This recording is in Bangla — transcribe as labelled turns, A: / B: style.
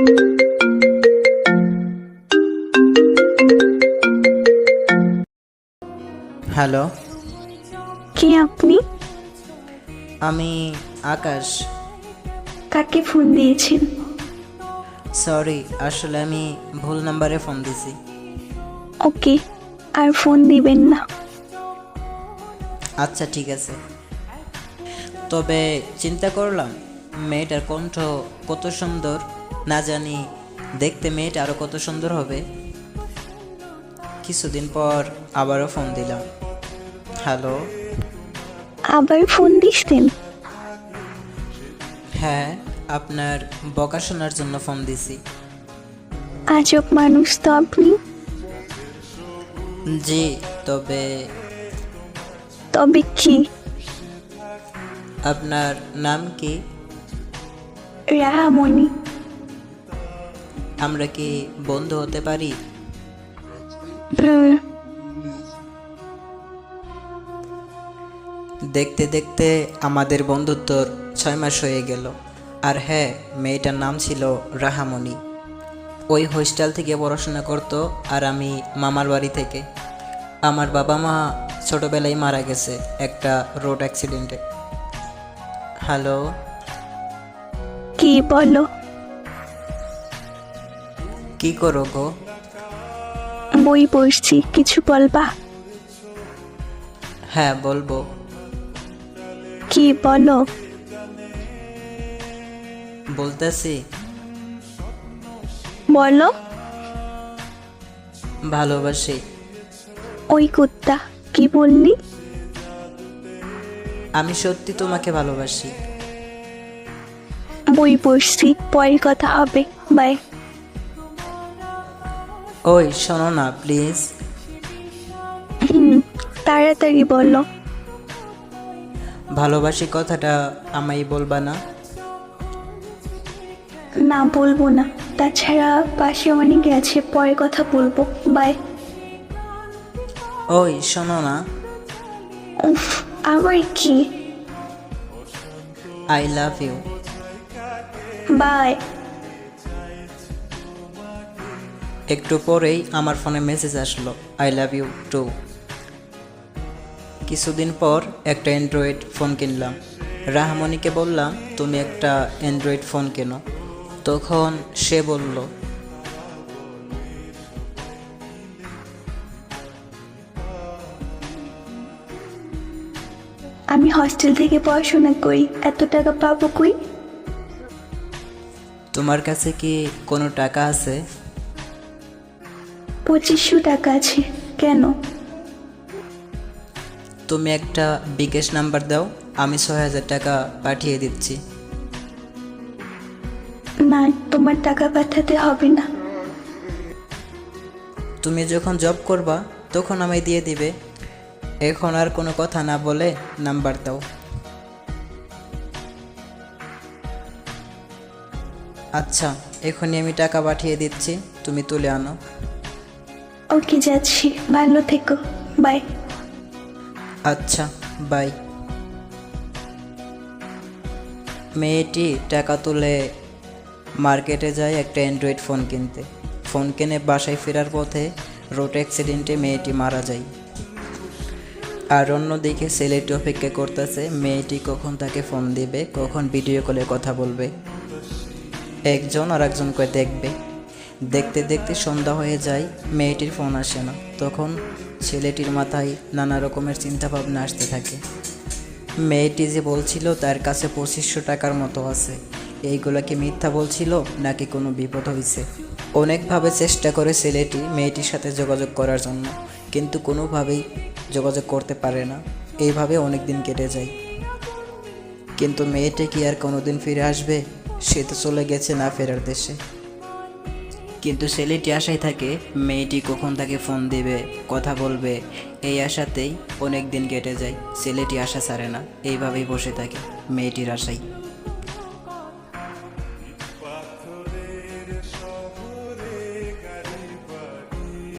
A: হ্যালো।
B: কে আপনি?
A: আমি আকাশ।
B: কাকে ফোন দিয়েছেন?
A: সরি আসলে আমি ভুল নাম্বারে ফোন দিছি।
B: ওকে আর ফোন দিবেন না।
A: আচ্ছা ঠিক আছে। তবে চিন্তা করলাম মেয়েটার কণ্ঠ কত সুন্দর। না জানি দেখতে মেয়েটা আরও কত সুন্দর হবে। কিছুদিন পর আবারও ফোন দিলাম। হ্যালো?
B: আবার ফোন দিছেন
A: হ্যাঁ আপনার বকা শোনার জন্য ফোন দিছি।
B: আজব মানুষ তো আপনি।
A: জি তবে
B: তবে কি?
A: আপনার নাম কি?
B: রাহামণি।
A: আমরা কি বন্ধু হতে পারি? দেখতে দেখতে আমাদের বন্ধুত্বর ছয় মাস হয়ে গেল। আর হ্যাঁ মেয়েটার নাম ছিল রাহামণি। ওই হোস্টেল থেকে পড়াশোনা করতো আর আমি মামার বাড়ি থেকে। আমার বাবা মা ছোটোবেলায় মারা গেছে একটা রোড অ্যাক্সিডেন্টে। হ্যালো?
B: কি বলো?
A: কি করো গো?
B: বই পড়ছি কিছু বলবা?
A: হ্যাঁ বলব।
B: কি বলো?
A: বলতেছি।
B: বলো।
A: ভালোবাসি।
B: ওই কুত্তা কি বললি?
A: আমি সত্যি তোমাকে ভালোবাসি।
B: বই পড়ছি পরে কথা হবে বাই
A: ওই শোনো না প্লিজ
B: তাড়াতাড়ি বলো।
A: ভালোবাসি কথাটা আমায় বলবা না?
B: না বলব না। তাছাড়া পাশে অনেক আছে পরে কথা বলব। বাই
A: ওই শোনো না।
B: উফ আবার কি?
A: আই লাভ ইউ
B: বাই
A: একটু পরেই আমার ফোনে মেসেজ আসলো আই লাভ ইউ টু কিছুদিন পর একটা অ্যান্ড্রয়েড ফোন কিনলাম। রাহমণিকে বললাম তুমি একটা অ্যান্ড্রয়েড ফোন কেনো। তখন সে বলল
B: আমি হস্টেল থেকে পড়াশোনা করি এত টাকা পাবো কই?
A: তোমার কাছে কি কোনো টাকা আছে?
B: পঁচিশশো টাকা আছে। কেন?
A: তুমি একটা বিকাশ নাম্বার দাও আমি ছয় হাজার টাকা পাঠিয়ে দিচ্ছি।
B: না তোমার টাকা পাঠাতে হবে না।
A: তুমি যখন জব করবা তখন আমায় দিয়ে দিবে। এখন আর কোনো কথা না বলে নাম্বার দাও। আচ্ছা এখনই আমি টাকা পাঠিয়ে দিচ্ছি তুমি তুলে আনো।
B: ওকে যাচ্ছি, ভালো থেকো, বাই।
A: আচ্ছা বাই। মেয়েটি টাকা তুলে মার্কেটে যায় একটা অ্যান্ড্রয়েড ফোন কিনতে। ফোন কিনে বাসায় ফেরার পথে রোড অ্যাক্সিডেন্টে মেয়েটি মারা যায়। আর অন্যদিকে ছেলেটি অপেক্ষা করতেছে, মেয়েটি কখন তাকে ফোন দিবে, কখন ভিডিও কলে কথা বলবে। একজন আর একজনকে দেখবে। দেখতে দেখতে সন্ধ্যা হয়ে যায়, মেয়েটির ফোন আসে না। তখন ছেলেটির মাথায় নানা রকমের চিন্তাভাবনা আসতে থাকে। মেয়েটি যে বলছিল তার কাছে পঁচিশশো টাকার মতো আছে, এইগুলা কি মিথ্যা বলছিল নাকি কোনো বিপদ হয়েছে অনেকভাবে চেষ্টা করে ছেলেটি মেয়েটির সাথে যোগাযোগ করার জন্য, কিন্তু কোনোভাবেই যোগাযোগ করতে পারে না। এইভাবে অনেক দিন কেটে যায়। কিন্তু মেয়েটি কি আর কোনোদিন ফিরে আসবে? সে তো চলে গেছে না ফেরার দেশে। কিন্তু ছেলেটি আশায় থাকে, মেয়েটি কখন তাকে ফোন দেবে, কথা বলবে। এই আশাতেই অনেক দিন কেটে যায়, ছেলেটি আশা ছাড়ে না, এইভাবেই বসে থাকে, মেয়েটির আশায়।